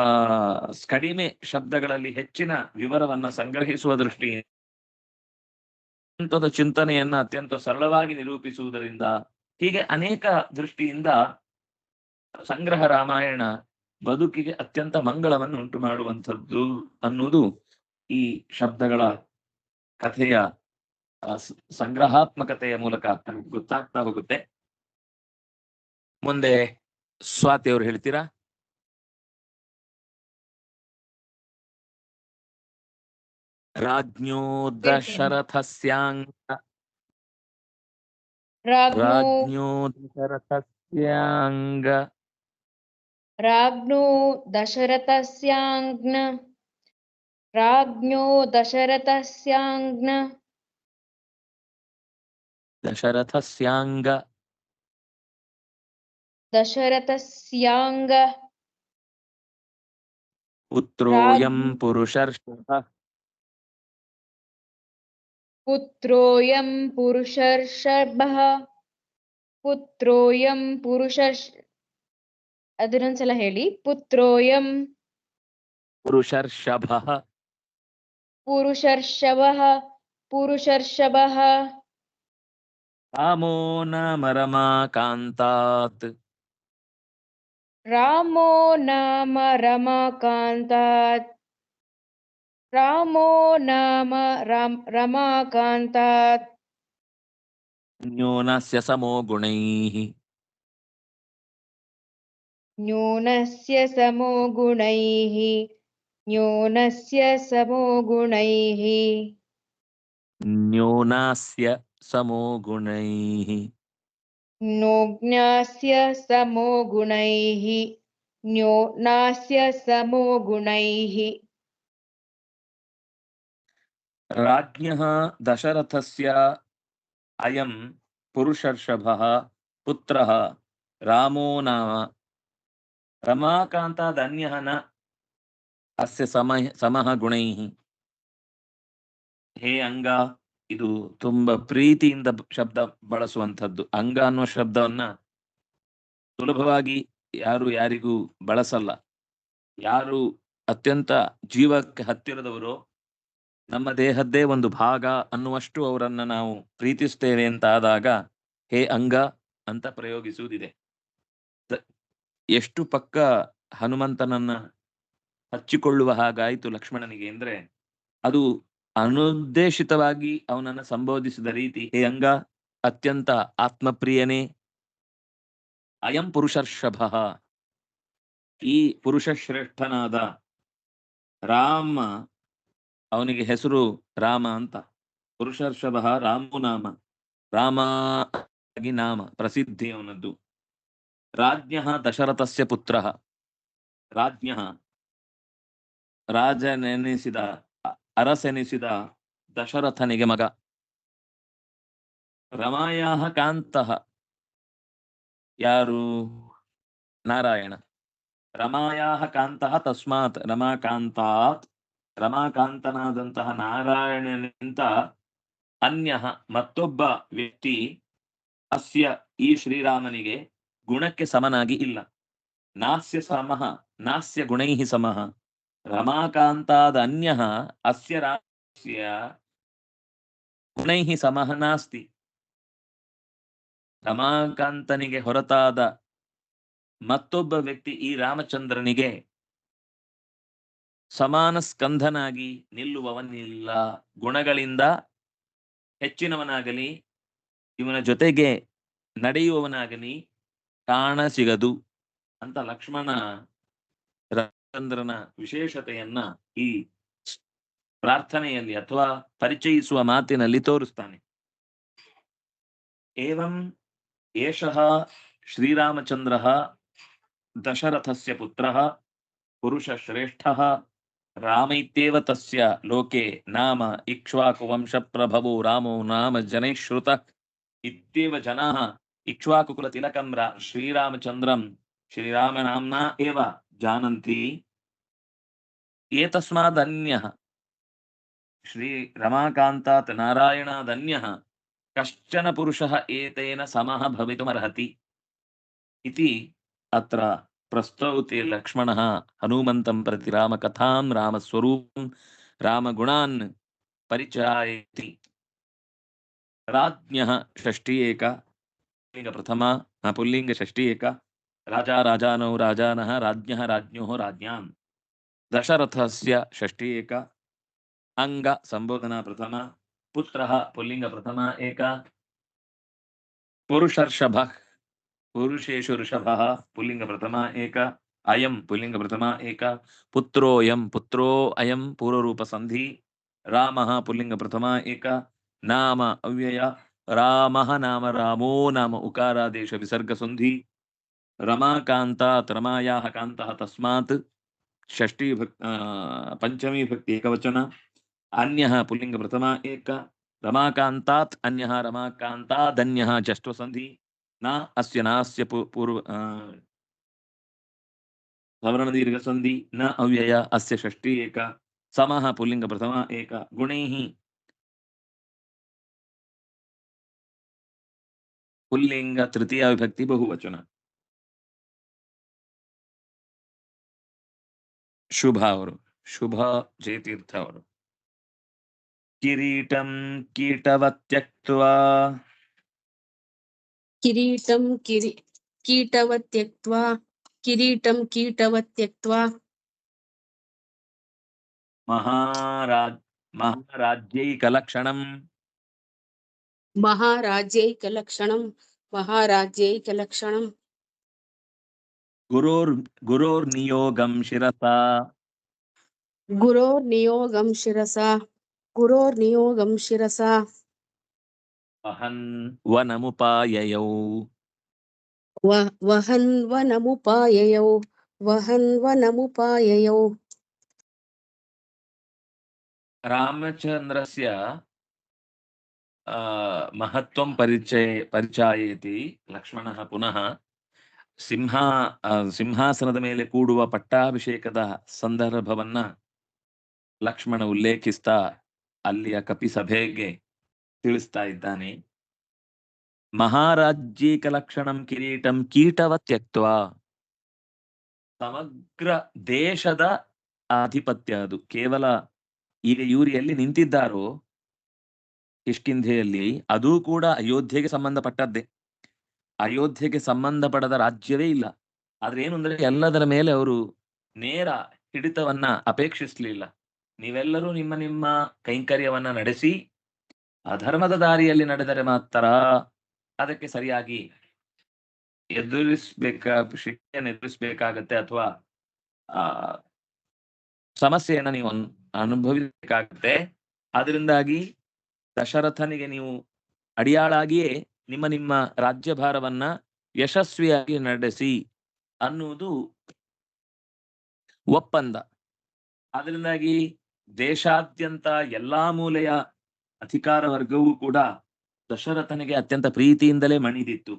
ಕಡಿಮೆ ಶಬ್ದಗಳಲ್ಲಿ ಹೆಚ್ಚಿನ ವಿವರವನ್ನ ಸಂಗ್ರಹಿಸುವ ದೃಷ್ಟಿಯಿಂದ ಚಿಂತನೆಯನ್ನ ಅತ್ಯಂತ ಸರಳವಾಗಿ ನಿರೂಪಿಸುವುದರಿಂದ ಹೀಗೆ ಅನೇಕ ದೃಷ್ಟಿಯಿಂದ ಸಂಗ್ರಹ ರಾಮಾಯಣ ಬದುಕಿಗೆ ಅತ್ಯಂತ ಮಂಗಳವನ್ನು ಉಂಟು ಮಾಡುವಂಥದ್ದು ಅನ್ನುವುದು ಈ ಶಬ್ದಗಳ ಕಥೆಯ ಸಂಗ್ರಹಾತ್ಮಕತೆಯ ಮೂಲಕ ಗೊತ್ತಾಗ್ತಾ ಹೋಗುತ್ತೆ. ಮುಂದೆ ಸ್ವಾತಿ ಅವರು ಹೇಳ್ತೀರಾ ರಾಜ್ಞೋ ದಶರಥಸ್ಯಾಂಗ राज्ञो ರಾಜ್ಞೋ ದಶರಥಸ್ಯಾಂಗ राज्ञो दशरथस्याङ्न राज्ञो दशरथस्याङ्न ದಶರಥಸ್ಯಾಂಗ दशरथस्याङ्ग पुत्रोऽयं पुरुषर्षभः पुत्रोऽयं पुरुषर्षभः पुत्रोऽयं पुरुषर्ष ಅದನ್ನೊಂದ್ಸಲ ಹೇಳಿ. ಪುತ್ರೋಯಂ ಪುರುಷರ್ಷಭಃ. ಪುರುಷರ್ಷಭಃ. ಪುರುಷರ್ಷಭಃ. ಕಾಮೋ ನಾಮ ರಮಾಕಾಂತಾತ್ रामो नाम रमाकान्तात्। रामो नाम राम रमाकान्तात्। न्यूनस्य समो गुणैः। न्यूनस्य समो गुणैः। न्यूनस्य समो गुणैः। न्यूनास्य समो गुणैः। नो नोज्ञास्य समो गुणैः न्यो नास्य समो गुणैः। राज्ञः दशरथस्य अयं पुरुषर्षभः पुत्रः रामो नाम। रमाकान्तादन्यः न अस्य समः समः गुणैः। हे अंगा ಇದು ತುಂಬಾ ಪ್ರೀತಿಯಿಂದ ಶಬ್ದ ಬಳಸುವಂಥದ್ದು. ಅಂಗ ಅನ್ನುವ ಶಬ್ದವನ್ನ ಸುಲಭವಾಗಿ ಯಾರು ಯಾರಿಗೂ ಬಳಸಲ್ಲ. ಯಾರು ಅತ್ಯಂತ ಜೀವಕ್ಕೆ ಹತ್ತಿರದವರು ನಮ್ಮ ದೇಹದ್ದೇ ಒಂದು ಭಾಗ ಅನ್ನುವಷ್ಟು ಅವರನ್ನ ನಾವು ಪ್ರೀತಿಸ್ತೇವೆ ಅಂತ ಆದಾಗ ಹೇ ಅಂಗ ಅಂತ ಪ್ರಯೋಗಿಸುವುದಿದೆ. ಎಷ್ಟು ಪಕ್ಕ ಹನುಮಂತನನ್ನ ಹಚ್ಚಿಕೊಳ್ಳುವ ಹಾಗಾಯಿತು ಲಕ್ಷ್ಮಣನಿಗೆ ಅಂದ್ರೆ, ಅದು ಅನುದ್ದೇಶಿತವಾಗಿ ಅವನನ್ನು ಸಂಬೋಧಿಸಿದ ರೀತಿ, ಹೇ ಅಂಗ, ಅತ್ಯಂತ ಆತ್ಮಪ್ರಿಯನೇ, ಅಯಂ ಪುರುಷರ್ಷಭ. ಈ ಪುರುಷ ಶ್ರೇಷ್ಠನಾದ ರಾಮ, ಅವನಿಗೆ ಹೆಸರು ರಾಮ ಅಂತ. ಪುರುಷರ್ಷಭ ರಾಮು ನಾಮ, ರಾಮ ನಾಮ, ಪ್ರಸಿದ್ಧಿ ಅವನದ್ದು. ರಾಜ್ಞ ದಶರಥಸ್ಯ ಪುತ್ರ. ರಾಜ್ಞ ರಾಜನೆನಿಸಿದ ಅರಸೆನಿಸಿದ ದಶರಥನಿಗೆ ಮಗ. ರಮಾಯಾಹ ಕಾಂತಃ. ಯಾರು? ನಾರಾಯಣ. ರಮಾಯಾಹ ಕಾಂತಃ ತಸ್ಮಾತ್ ರಮಾಕಾಂತಾತ್. ರಮಾಕಾಂತನಾದಂತಹ ನಾರಾಯಣನಿಂತ ಅನ್ಯ ಮತ್ತೊಬ್ಬ ವ್ಯಕ್ತಿ ಅಸ್ಯ ಈ ಶ್ರೀರಾಮನಿಗೆ ಗುಣಕ್ಕೆ ಸಮನಾಗಿ ಇಲ್ಲ. ನಾಸ್ಯ ಸಮಃ ನಾಸ್ಯ ಗುಣೈಹಿ ಸಮಃ ರಮಾಕಾಂತಾದ ಅನ್ಯ ಅಸ್ಯ ರಾಮಸ್ಯ ಗುಣೈಹಿ ಸಮಹ ನಾಸ್ತಿ ರಮಾಕಾಂತನಿಗೆ ಹೊರತಾದ ಮತ್ತೊಬ್ಬ ವ್ಯಕ್ತಿ ಈ ರಾಮಚಂದ್ರನಿಗೆ ಸಮಾನ ಸ್ಕಂಧನಾಗಿ ನಿಲ್ಲುವವನಿಲ್ಲ ಗುಣಗಳಿಂದ ಹೆಚ್ಚಿನವನಾಗಲಿ, ಇವನ ಜೊತೆಗೆ ನಡೆಯುವವನಾಗಲಿ, ಕಾಣ ಸಿಗದು ಅಂತ ಲಕ್ಷ್ಮಣ ಚಂದ್ರನ ವಿಶೇಷತೆಯನ್ನ ಈ ಪ್ರಾರ್ಥನೆಯಲ್ಲಿ ಅಥವಾ ಪರಿಚಯಿಸುವ ಮಾತಿನಲ್ಲಿ ತೋರಿಸ್ತಾನೆ ಏವಂ ಏಷಃ ಶ್ರೀರಾಮಚಂದ್ರ ದಶರಥಸ್ಯ ಪುತ್ರ ಪುರುಷ ಶ್ರೇಷ್ಠ ರಾಮೈತ್ಯೇವ ತಸ್ಯ ಲೋಕೆ ನಾಮ ಇಕ್ಷ್ವಾಕು ವಂಶ ಪ್ರಭವೋ ರಾಮೋ ನಾಮ ಜನೈಶ್ರುತ ಇತ್ಯೇವ ಜನಾ ಇಕ್ಷ್ವಾಕುಕುಲ ತಿಲಕಂ ರಾ ಶ್ರೀರಾಮಚಂದ್ರಂ ಶ್ರೀರಾಮನಾಮ್ನಾ ಏವ ಜಾನಂತಿ एतस्मादन्यः। श्री रमाकान्तात् नारायणादन्यः कश्चन पुरुषः एतेन समः भवितुमर्हति इति अत्र प्रस्तौति लक्ष्मणः हनुमन्तं प्रति रामकथां रामस्वरूपं रामगुणान् परिचायति राज्ञः षष्ठी एक पुल्लिङ्गप्रथमा न, पुल्लिङ्गषष्ठी एक राजा राजानौ राजानः राज्ञः राज्ञोः राज्ञाम्। दशरथस्य षष्ठी एक अङ्ग सम्बोधना प्रथमा, पुत्रः पुल्लिङ्गप्रथमा एक, पुरुषर्षभः, पुरुषेषु ऋषभः पुल्लिङ्गप्रथमा एक, अयं पुल्लिङ्गप्रथमा एक, पुत्रोऽयं पुत्रो अयं पूर्वरूपसन्धि, रामः पुल्लिङ्गप्रथमा एक, नाम अव्यय, रामः नाम रामो नाम उकारादेश विसर्गसन्धि रमाकान्तात् रमायाः कान्तः तस्मात् षष्ठी भक् पञ्चमी भक्ति एकवचन। अन्यः पुल्लिङ्गप्रथमा एक रमाकान्तात् अन्यः रमाकान्तादन्यः जष्ट्वसन्धि न अस्य नास्य पूर्व अ, सवर्णदीर्घसन्धि। न अव्यय अस्य षष्ठी एक। समः पुल्लिङ्गप्रथमा एक। गुणैः पुल्लिङ्ग तृतीया विभक्ति बहुवचन। ಶುಭ ಅವರು ಶುಭ ಜಯತೀರ್ಥ ಅವರು ಕಿರೀಟಂ ಕೀಟವತ್ಯಕ್ತ್ವಾ किरीटं किरी कीटवत् त्यक्त्वा किरीटं कीटवत् त्यक्त्वा ಮಹಾರಾಜ್ ಮಹಾರಾಜ್ಯೈಕಲಕ್ಷಣಂ महाराज्यैकलक्षणं గురోర్ గురోర్ నియోగం శిరస. గురోర్ నియోగం శిరస. గురోర్ నియోగం శిరస. వహన్ వనముపాయయౌ. వహన్ వనముపాయయౌ. వహన్ వనముపాయయౌ. రామచంద్రస్య మహత్వం పరిచయ పరిచాయతి. లక్ష్మణ పునః. ಸಿಂಹ ಸಿಂಹಾಸನದ ಮೇಲೆ ಕೂಡುವ ಪಟ್ಟಾಭಿಷೇಕದ ಸಂದರ್ಭವನ್ನ ಲಕ್ಷ್ಮಣ ಉಲ್ಲೇಖಿಸ್ತಾ ಅಲ್ಲಿಯ ಕಪಿ ಸಭೆಗೆ ತಿಳಿಸ್ತಾ ಇದ್ದಾನೆ. ಮಹಾರಾಜ್ಯೀಕ ಲಕ್ಷಣಂ ಕಿರೀಟಂ ಕೀಟವ ತ್ಯಕ್ತ್ವ. ಸಮಗ್ರ ದೇಶದ ಆಧಿಪತ್ಯ ಅದು. ಕೇವಲ ಈಗ ಇವರು ಎಲ್ಲಿ ನಿಂತಿದ್ದಾರೋ, ಕಿಷ್ಕಿಂಧೆಯಲ್ಲಿ, ಅದೂ ಕೂಡ ಅಯೋಧ್ಯೆಗೆ ಸಂಬಂಧಪಟ್ಟದ್ದೇ. ಅಯೋಧ್ಯೆಗೆ ಸಂಬಂಧಪಡದ ರಾಜ್ಯವೇ ಇಲ್ಲ. ಆದ್ರೆ ಏನು ಅಂದ್ರೆ ಎಲ್ಲದರ ಮೇಲೆ ಅವರು ನೇರ ಹಿಡಿತವನ್ನ ಅಪೇಕ್ಷಿಸ್ಲಿಲ್ಲ. ನೀವೆಲ್ಲರೂ ನಿಮ್ಮ ನಿಮ್ಮ ಕೈಂಕರ್ಯವನ್ನ ನಡೆಸಿ, ಅಧರ್ಮದ ದಾರಿಯಲ್ಲಿ ನಡೆದರೆ ಮಾತ್ರ ಅದಕ್ಕೆ ಸರಿಯಾಗಿ ಎದುರಿಸ್ಬೇಕ, ಶಿಕ್ಷೆಯನ್ನು ಎದುರಿಸ್ಬೇಕಾಗತ್ತೆ ಅಥವಾ, ಆ, ಸಮಸ್ಯೆಯನ್ನ ನೀವು ಅನ್- ಅನುಭವಿಸಬೇಕಾಗತ್ತೆ. ಅದರಿಂದಾಗಿ ದಶರಥನಿಗೆ ನೀವು ಅಡಿಯಾಳಾಗಿಯೇ ನಿಮ್ಮ ನಿಮ್ಮ ರಾಜ್ಯಭಾರವನ್ನ ಯಶಸ್ವಿಯಾಗಿ ನಡೆಸಿ ಅನ್ನುವುದು ಒಪ್ಪಂದ. ಅದರಿಂದಾಗಿ ದೇಶಾದ್ಯಂತ ಎಲ್ಲಾ ಮೂಲೆಯ ಅಧಿಕಾರ ವರ್ಗವೂ ಕೂಡ ದಶರಥನಿಗೆ ಅತ್ಯಂತ ಪ್ರೀತಿಯಿಂದಲೇ ಮಣಿದಿತ್ತು.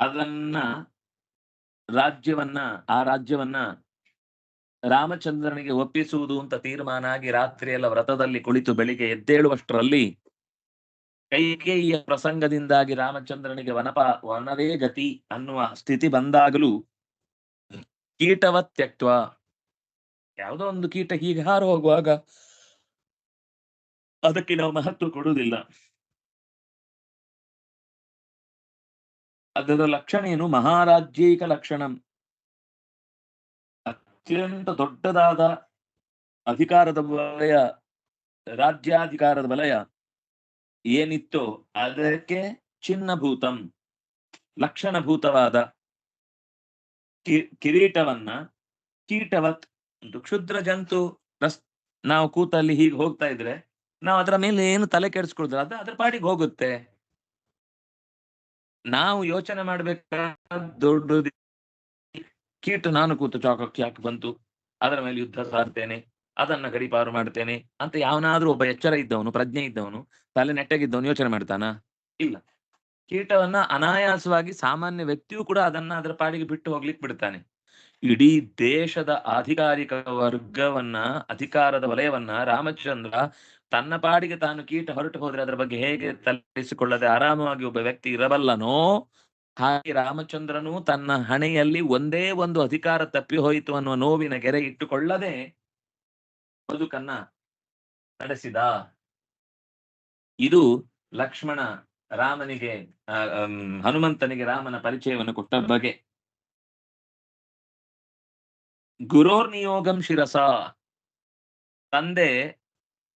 ಅದನ್ನ ರಾಜ್ಯವನ್ನ, ಆ ರಾಜ್ಯವನ್ನ ರಾಮಚಂದ್ರನಿಗೆ ಒಪ್ಪಿಸುವುದು ಅಂತ ತೀರ್ಮಾನ ಆಗಿ ರಾತ್ರಿಯೆಲ್ಲ ವ್ರತದಲ್ಲಿ ಕುಳಿತು ಬೆಳಿಗ್ಗೆ ಎದ್ದೇಳುವಷ್ಟರಲ್ಲಿ ಕೈಕೇಯಿಯ ಪ್ರಸಂಗದಿಂದಾಗಿ ರಾಮಚಂದ್ರನಿಗೆ ವನಪ ವನವೇ ಗತಿ ಅನ್ನುವ ಸ್ಥಿತಿ ಬಂದಾಗಲೂ ಕೀಟವ ತ್ಯಕ್ತ್ವ. ಯಾವುದೋ ಒಂದು ಕೀಟ ಹೀಗೆ ಹಾರು ಹೋಗುವಾಗ ಅದಕ್ಕೆ ನಾವು ಮಹತ್ವ ಕೊಡುವುದಿಲ್ಲ. ಅದರ ಲಕ್ಷಣ ಏನು? ಮಹಾರಾಜ್ಯೈಕ ಲಕ್ಷಣ. ಅತ್ಯಂತ ದೊಡ್ಡದಾದ ಅಧಿಕಾರದ ವಲಯ, ರಾಜ್ಯಾಧಿಕಾರದ ವಲಯ. ಏನಿತ್ತೋ ಅದಕ್ಕೆ ಚಿನ್ನಭೂತಂ, ಲಕ್ಷಣಭೂತವಾದ ಕಿರೀಟವನ್ನ ಕೀಟವತ್ ಒಂದು ಕ್ಷುದ್ರ ಜಂತು ರಸ್, ನಾವು ಕೂತಲ್ಲಿ ಹೀಗೆ ಹೋಗ್ತಾ ಇದ್ರೆ ನಾವು ಅದರ ಮೇಲೆ ಏನು ತಲೆ ಕೆಡಿಸ್ಕೊಳ್ದ್ರೆ ಅದು ಅದ್ರ ಪಾಡಿಗೆ ಹೋಗುತ್ತೆ. ನಾವು ಯೋಚನೆ ಮಾಡ್ಬೇಕಾದ ದೊಡ್ಡ ಕೀಟ ನಾನು ಕೂತು ಚಾಕಕ್ಕೆ ಯಾಕೆ ಬಂತು? ಅದರ ಮೇಲೆ ಯುದ್ಧ ಸಾರ್ತೇನೆ. ಅದನ್ನ ಗಡಿಪಾರು ಮಾಡ್ತೇನೆ ಅಂತ ಯಾವನಾದ್ರೂ ಒಬ್ಬ ಎಚ್ಚರ ಇದ್ದವನು, ಪ್ರಜ್ಞೆ ಇದ್ದವನು, ತಲೆ ನೆಟ್ಟಗಿದ್ದವನು ಯೋಚನೆ ಮಾಡ್ತಾನ? ಇಲ್ಲ. ಕೀಟವನ್ನ ಅನಾಯಾಸವಾಗಿ ಸಾಮಾನ್ಯ ವ್ಯಕ್ತಿಯೂ ಕೂಡ ಅದನ್ನ ಅದರ ಪಾಡಿಗೆ ಬಿಟ್ಟು ಹೋಗ್ಲಿಕ್ಕೆ ಬಿಡ್ತಾನೆ. ಇಡೀ ದೇಶದ ಅಧಿಕಾರಿಕ ವರ್ಗವನ್ನ, ಅಧಿಕಾರದ ವಲಯವನ್ನ ರಾಮಚಂದ್ರ ತನ್ನ ಪಾಡಿಗೆ ತಾನು ಕೀಟ ಹೊರಟು ಹೋದ್ರೆ ಅದರ ಬಗ್ಗೆ ಹೇಗೆ ತಲೆಸಿಕೊಳ್ಳದೆ ಆರಾಮವಾಗಿ ಒಬ್ಬ ವ್ಯಕ್ತಿ ಇರಬಲ್ಲನೋ, ಹಾಗೆ ರಾಮಚಂದ್ರನು ತನ್ನ ಹಣೆಯಲ್ಲಿ ಒಂದೇ ಒಂದು ಅಧಿಕಾರ ತಪ್ಪಿ ಹೋಯಿತು ಅನ್ನುವ ನೋವಿನ ಗೆರೆ ಇಟ್ಟುಕೊಳ್ಳದೆ ಬದುಕನ್ನ ನಡೆಸಿದ. ಇದು ಲಕ್ಷ್ಮಣ ರಾಮನಿಗೆ ಹನುಮಂತನಿಗೆ ರಾಮನ ಪರಿಚಯವನ್ನು ಕೊಟ್ಟ ಬಗೆ. ಗುರೋರ್ ನಿಯೋಗಂ ಶಿರಸ. ತಂದೆ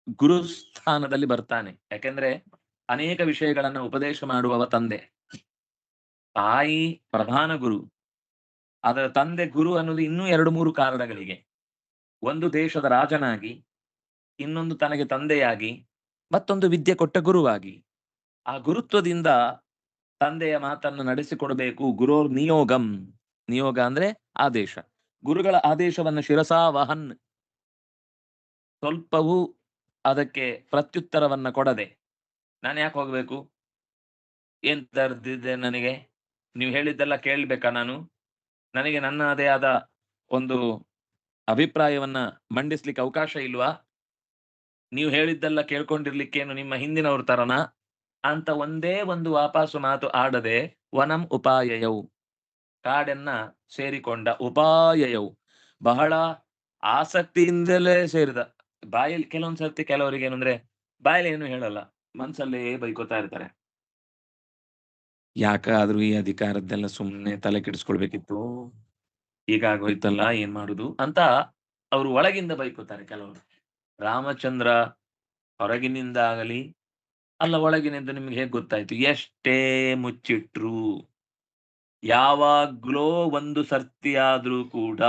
ಗುರುಸ್ಥಾನದಲ್ಲಿ ಬರ್ತಾನೆ. ಯಾಕೆಂದ್ರೆ ಅನೇಕ ವಿಷಯಗಳನ್ನ ಉಪದೇಶ ಮಾಡುವವ ತಂದೆ. ತಾಯಿ ಪ್ರಧಾನ ಗುರು. ಅದರ ತಂದೆ ಗುರು ಅನ್ನೋದು ಇನ್ನೂ ಎರಡು ಮೂರು ಕಾರಣಗಳಿಗೆ. ಒಂದು ದೇಶದ ರಾಜನಾಗಿ, ಇನ್ನೊಂದು ತನಗೆ ತಂದೆಯಾಗಿ, ಮತ್ತೊಂದು ವಿದ್ಯೆ ಕೊಟ್ಟ ಗುರುವಾಗಿ. ಆ ಗುರುತ್ವದಿಂದ ತಂದೆಯ ಮಾತನ್ನು ನಡೆಸಿಕೊಡಬೇಕು. ಗುರೋರ್ ನಿಯೋಗಂ. ನಿಯೋಗ ಅಂದ್ರೆ ಆದೇಶ. ಗುರುಗಳ ಆದೇಶವನ್ನು ಶಿರಸಾವಹನ್ ಸ್ವಲ್ಪವೂ ಅದಕ್ಕೆ ಪ್ರತ್ಯುತ್ತರವನ್ನ ಕೊಡದೆ. ನಾನು ಯಾಕೆ ಹೋಗ್ಬೇಕು? ಏನ್ ತರ್ದಿದೆ ನನಗೆ? ನೀವು ಹೇಳಿದ್ದೆಲ್ಲ ಕೇಳ್ಬೇಕಾ ನಾನು? ನನಗೆ ನನ್ನದೇ ಆದ ಒಂದು ಅಭಿಪ್ರಾಯವನ್ನ ಮಂಡಿಸ್ಲಿಕ್ಕೆ ಅವಕಾಶ ಇಲ್ವಾ? ನೀವು ಹೇಳಿದ್ದೆಲ್ಲ ಕೇಳ್ಕೊಂಡಿರ್ಲಿಕ್ಕೇನು ನಿಮ್ಮ ಹಿಂದಿನವ್ರ ತರನ? ಅಂತ ಒಂದೇ ಒಂದು ವಾಪಾಸು ಮಾತು ಆಡದೆ, ವನಂ ಉಪಾಯಯವು ಕಾಡನ್ನ ಸೇರಿಕೊಂಡ ಉಪಾಯಯವು ಬಹಳ ಆಸಕ್ತಿಯಿಂದಲೇ ಸೇರಿದ. ಬಾಯಲ್ಲಿ ಕೆಲವೊಂದ್ ಸರ್ತಿ ಕೆಲವರಿಗೆ ಏನಂದ್ರೆ, ಬಾಯಲ್ಲಿ ಏನು ಹೇಳಲ್ಲ. ಮನ್ಸಲ್ಲೇ ಬೈಕೋತಾ ಇರ್ತಾರೆ. ಯಾಕಾದ್ರೂ ಈ ಅಧಿಕಾರದ್ದೆಲ್ಲ ಸುಮ್ನೆ ತಲೆ ಕೆಡಿಸ್ಕೊಳ್ಬೇಕಿತ್ತು? ಹೀಗಾಗೋಯ್ತಲ್ಲ, ಏನ್ ಮಾಡುದು? ಅಂತ ಅವರು ಒಳಗಿಂದ ಬೈಕೋತಾರೆ ಕೆಲವರು. ರಾಮಚಂದ್ರ ಹೊರಗಿನಿಂದ ಆಗಲಿ, ಅಲ್ಲ ಒಳಗಿನಿಂದ ನಿಮ್ಗೆ ಹೇಗೆ ಗೊತ್ತಾಯ್ತು? ಎಷ್ಟೇ ಮುಚ್ಚಿಟ್ರು, ಯಾವಾಗ್ಲೋ ಒಂದು ಸರ್ತಿಯಾದ್ರೂ ಕೂಡ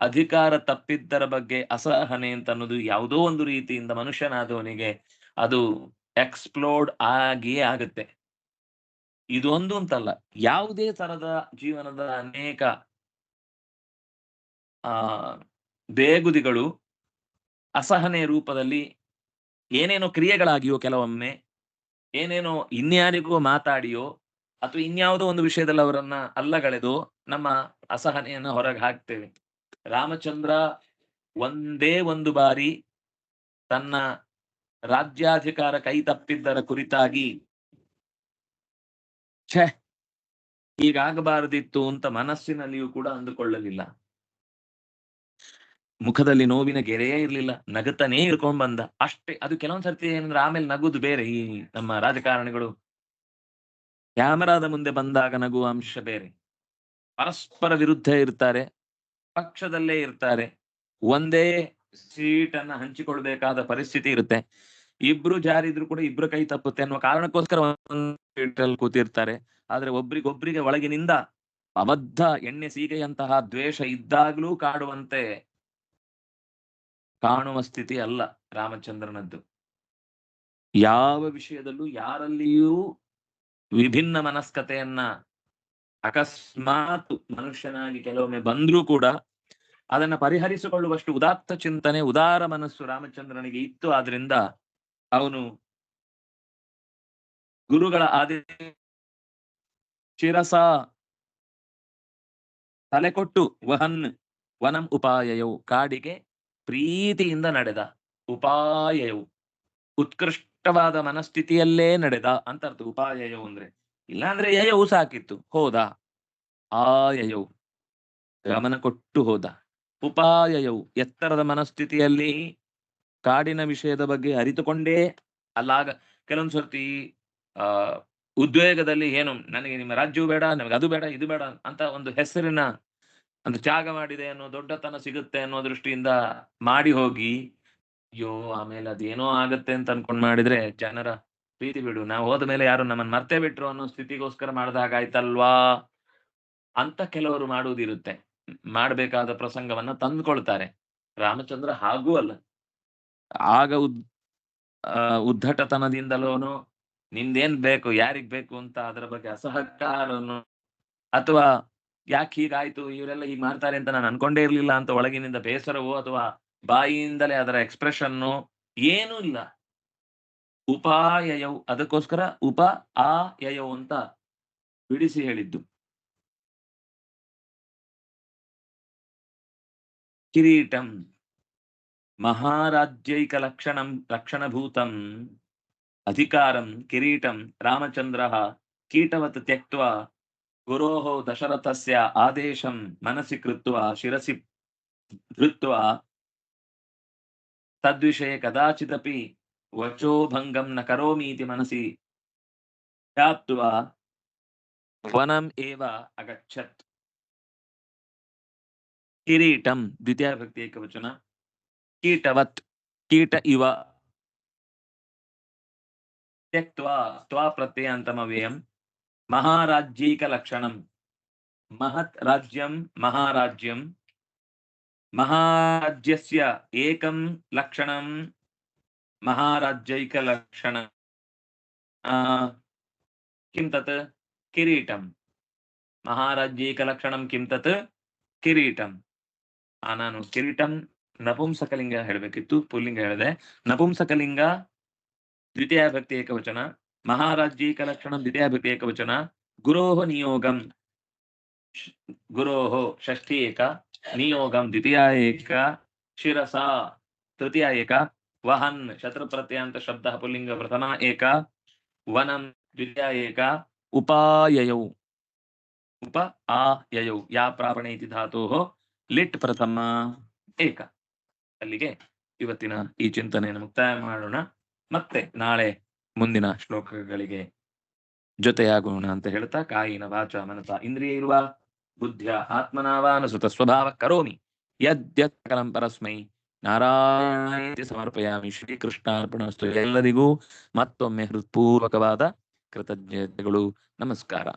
ಅಧಿಕಾರ ತಪ್ಪಿದ್ದರ ಬಗ್ಗೆ ಅಸಹನೆ ಅಂತ ಅನ್ನೋದು ಯಾವುದೋ ಒಂದು ರೀತಿಯಿಂದ ಮನುಷ್ಯನಾದವನಿಗೆ ಅದು ಎಕ್ಸ್ಪ್ಲೋರ್ಡ್ ಆಗಿಯೇ ಆಗುತ್ತೆ. ಇದೊಂದು ಅಂತಲ್ಲ, ಯಾವುದೇ ತರದ ಜೀವನದ ಅನೇಕ ಆ, ಬೇಗುದಿಗಳು ಅಸಹನೆ ರೂಪದಲ್ಲಿ ಏನೇನೋ ಕ್ರಿಯೆಗಳಾಗಿಯೋ ಕೆಲವೊಮ್ಮೆ, ಏನೇನೋ ಇನ್ಯಾರಿಗೂ ಮಾತಾಡಿಯೋ ಅಥವಾ ಇನ್ಯಾವುದೋ ಒಂದು ವಿಷಯದಲ್ಲಿ ಅವರನ್ನ ಅಲ್ಲಗಳೆದು ನಮ್ಮ ಅಸಹನೆಯನ್ನ ಹೊರಗೆ ಹಾಕ್ತೇವೆ. ರಾಮಚಂದ್ರ ಒಂದೇ ಒಂದು ಬಾರಿ ತನ್ನ ರಾಜ್ಯಾಧಿಕಾರ ಕೈ ತಪ್ಪಿದ್ದರ ಕುರಿತಾಗಿ, ಛೆ, ಹೀಗಾಗಬಾರದಿತ್ತು ಅಂತ ಮನಸ್ಸಿನಲ್ಲಿಯೂ ಕೂಡ ಅಂದುಕೊಳ್ಳಲಿಲ್ಲ. ಮುಖದಲ್ಲಿ ನೋವಿನ ಗೆರೆಯೇ ಇರ್ಲಿಲ್ಲ, ನಗುತ್ತಾನೇ ಇರ್ಕೊಂಡ್ ಬಂದ. ಅಷ್ಟೇ, ಅದು ಕೆಲವೊಂದ್ ಸರ್ತಿ ಏನಂದ್ರೆ ಆಮೇಲೆ ನಗುದು ಬೇರೆ, ಈ ನಮ್ಮ ರಾಜಕಾರಣಿಗಳು. ಕ್ಯಾಮರಾದ ಮುಂದೆ ಬಂದಾಗ ನಗುವ ಅಂಶ ಬೇರೆ. ಪರಸ್ಪರ ವಿರುದ್ಧ ಇರ್ತಾರೆ, ಪಕ್ಷದಲ್ಲೇ ಇರ್ತಾರೆ. ಒಂದೇ ಸೀಟನ್ನ ಹಂಚಿಕೊಳ್ಬೇಕಾದ ಪರಿಸ್ಥಿತಿ ಇರುತ್ತೆ. ಇಬ್ರು ಜಾರಿದ್ರು ಕೂಡ ಇಬ್ರು ಕೈ ತಪ್ಪುತ್ತೆ ಅನ್ನುವ ಕಾರಣಕ್ಕೋಸ್ಕರ ಸೀಟಲ್ಲಿ ಕೂತಿರ್ತಾರೆ. ಆದ್ರೆ ಒಬ್ರಿಗೊಬ್ರಿಗೆ ಒಳಗಿನಿಂದ ಅಬದ್ಧ ಎಣ್ಣೆ ಸೀಗೆಯಂತಹ ದ್ವೇಷ ಇದ್ದಾಗ್ಲೂ ಕಾಡುವಂತೆ ಕಾಣುವ ಸ್ಥಿತಿ ಅಲ್ಲ ರಾಮಚಂದ್ರನದ್ದು. ಯಾವ ವಿಷಯದಲ್ಲೂ ಯಾರಲ್ಲಿಯೂ ವಿಭಿನ್ನ ಮನಸ್ಕತೆಯನ್ನ ಅಕಸ್ಮಾತ್ ಮನುಷ್ಯನಾಗಿ ಕೆಲವೊಮ್ಮೆ ಬಂದ್ರೂ ಕೂಡ ಅದನ್ನ ಪರಿಹರಿಸಿಕೊಳ್ಳುವಷ್ಟು ಉದಾತ್ತ ಚಿಂತನೆ, ಉದಾರ ಮನಸ್ಸು ರಾಮಚಂದ್ರನಿಗೆ ಇತ್ತು. ಆದ್ರಿಂದ ಅವನು ಗುರುಗಳ ಆದಿ ಶಿರಸ ತಲೆ ಕೊಟ್ಟು ವಹನ್ ವನಂ ಉಪಾಯವು ಕಾಡಿಗೆ ಪ್ರೀತಿಯಿಂದ ನಡೆದ ಉಪಾಯವು ಉತ್ಕೃಷ್ಟವಾದ ಮನಸ್ಥಿತಿಯಲ್ಲೇ ನಡೆದ ಅಂತ ಅರ್ಥ ಉಪಾಯಯವು ಅಂದ್ರೆ. ಇಲ್ಲಾಂದ್ರೆ ಯಯವು ಸಾಕಿತ್ತು ಹೋದ. ಆಯಯವು ಗಮನ ಕೊಟ್ಟು ಹೋದ. ಉಪಾಯಯವು ಎತ್ತರದ ಮನಸ್ಥಿತಿಯಲ್ಲಿ ಕಾಡಿನ ವಿಷಯದ ಬಗ್ಗೆ ಅರಿತುಕೊಂಡೇ ಅಲ್ಲಾಗ ಕೆಲವೊಂದು ಸರ್ತಿ ಆ ಉದ್ವೇಗದಲ್ಲಿ ಏನು ನನಗೆ ನಿಮ್ಮ ರಾಜ್ಯವು ಬೇಡ ನಮಗೆ ಅದು ಬೇಡ ಇದು ಬೇಡ ಅಂತ ಒಂದು ಹೆಸರಿನ ಒಂದು ತ್ಯಾಗ ಮಾಡಿದೆ ಅನ್ನೋ ದೊಡ್ಡತನ ಸಿಗುತ್ತೆ ಅನ್ನೋ ದೃಷ್ಟಿಯಿಂದ ಮಾಡಿ ಹೋಗಿ ಅಯ್ಯೋ ಆಮೇಲೆ ಅದೇನೋ ಆಗತ್ತೆ ಅಂತ ಅನ್ಕೊಂಡ್ ಮಾಡಿದ್ರೆ ಜನರ ಪ್ರೀತಿ ಬಿಡು. ನಾವು ಹೋದ ಮೇಲೆ ಯಾರು ನಮ್ಮನ್ನ ಮರ್ತೇ ಬಿಟ್ರು ಅನ್ನೋ ಸ್ಥಿತಿಗೋಸ್ಕರ ಮಾಡ್ದಾಗಾಯ್ತಲ್ವಾ ಅಂತ ಕೆಲವರು ಮಾಡುವುದಿರುತ್ತೆ. ಮಾಡಬೇಕಾದ ಪ್ರಸಂಗವನ್ನ ತಂದ್ಕೊಳ್ತಾರೆ. ರಾಮಚಂದ್ರ ಹಾಗೂ ಅಲ್ಲ. ಆಗ ಉದ್ ಆ, ಉದ್ದಟತನದಿಂದಲೋನು ನಿಂದೇನ್ ಬೇಕು ಯಾರಿಗ್ ಬೇಕು ಅಂತ ಅದರ ಬಗ್ಗೆ ಅಸಹಕಾರನು ಅಥವಾ ಯಾಕೆ ಹೀಗಾಯ್ತು? ಇವರೆಲ್ಲ ಹೀಗ್ ಮಾಡ್ತಾರೆ ಅಂತ ನಾನು ಅನ್ಕೊಂಡೇ ಇರ್ಲಿಲ್ಲ ಅಂತ ಒಳಗಿನಿಂದ ಬೇಸರವೋ ಅಥವಾ ಬಾಯಿಯಿಂದಲೇ ಅದರ ಎಕ್ಸ್ಪ್ರೆಷನ್ನು ಏನೂ ಇಲ್ಲ. ಉಪಾಯಯವು ಅದಕ್ಕೋಸ್ಕರ ಉಪ ಆ ಅಂತ ಬಿಡಿಸಿ ಹೇಳಿದ್ದು. ಕಿರೀಟಂ. ಮಹಾರಾಜ್ಯೈಕ ಲಕ್ಷಣಂ ಲಕ್ಷಣಭೂತಂ. ಅಧಿಕಾರಂ ಕಿರೀಟಂ ರಾಮಚಂದ್ರ ಕೀಟವತ್ ತ್ಯಕ್ತ್ವಾ ಗುರೋಃ ದಶರಥಸ್ಯ ಆದೇಶಂ ಮನಸ್ಸಿ ಕೃತ್ವ ಶಿರಸಿ ಧೃತ್ವ ತದ್ವಿಷಯ ಕದಾಚಿದಪಿ ವಚೋಭಂಗಂ ನ ಕರೋಮೀತಿ ಮನಸಿ ಧ್ಯಾತ್ವಾ ವನಂ ಏವ ಅಗಚ್ಚತ್ ಕಿರೀಟಂ ದ್ವಿತೀಯ ಭಕ್ತಿ ಏಕವಚನ ಕೀಟವತ್ ಕೀಟ ಇವ ತ್ಯಕ್ತ್ವಾ ತ್ವಾ ಪ್ರತ್ಯಯಾಂತಮವ್ಯಯಂ ಮಹಾರಾಜ್ಯೈಕ ಲಕ್ಷಣಂ ಮಹತ್ ರಾಜ್ಯಂ ಮಹಾರಾಜ್ಯಂ ಮಹಾರಾಜ್ಯಸ್ಯ ಏಕಂ ಲಕ್ಷಣಂ ಮಹಾರಾಜ್ಯೈಕ ಲಕ್ಷಣ किं तत् किरीटं महाराज्यैकलक्षणं किं तत् ಕಿರೀಟಂ ಆ ನಾನು ಕಿರೀಟಂ ನಪುಂಸಕಲಿಂಗ ಹೇಳಬೇಕಿತ್ತು ಪುಲ್ಲಿಂಗ ಹೇಳಿದೆ ನಪುಂಸಕಲಿಂಗ ದ್ವಿತೀಯ ಭಕ್ತಿ ಏಕವಚನ ಮಹಾರಾಜ್ಯೈಕ ಲಕ್ಷಣ ದ್ವಿತೀಯ ವಚನ. ಏಕವಚನ ಗುರೋಹ ನಿಯೋಗಂ. ಗುರೋಹ ಷಷ್ಠಿ ಏಕ. ನಿಯೋಗಂ ದ್ವಿತೀಯ ಏಕ. ಶಿರಸ ತೃತೀಯ ಏಕ. ವಹನ್ ಶತ್ರು ಪ್ರತ್ಯಂತ ಶಬ್ದ ಪುಲ್ಲಿಂಗ ಪ್ರಥಮ ಏಕ. ವನಂ ದ್ವಿತೀಯ ಏಕ. ಉಪಾಯಯೌ. ಉಪ ಆಯಯೌ ಯಾ ಪ್ರಾಪಣೆ ಇತಿ ಧಾತು ಲಿಟ್ ಪ್ರಥಮ ಏಕ. ಅಲ್ಲಿಗೆ ಇವತ್ತಿನ ಈ ಚಿಂತನೆಯನ್ನು ಮುಕ್ತಾಯ ಮಾಡೋಣ. ಮತ್ತೆ ನಾಳೆ ಮುಂದಿನ ಶ್ಲೋಕಗಳಿಗೆ ಜೊತೆಯಾಗೋಣ ಅಂತ ಹೇಳ್ತಾ, ಕಾಯಿನ ವಾಚ ಮನಸ ಇಂದ್ರಿಯ ಇರುವ ಬುದ್ಧಿಯ ಆತ್ಮನಾವಾನುಸೃತ ಸ್ವಭಾವ ಕರೋಮಿ. ಯದ್ಯತ್ ಕಲಂ ಪರಸ್ಮೈ. ನಾರಾಯಣ ಸಮರ್ಪಯಾಮಿ. ಶ್ರೀಕೃಷ್ಣಾರ್ಪಣಸ್ತು ಎಲ್ಲರಿಗೂ ಮತ್ತೊಮ್ಮೆ ಹೃತ್ಪೂರ್ವಕವಾದ ಕೃತಜ್ಞತೆಗಳು. ನಮಸ್ಕಾರ.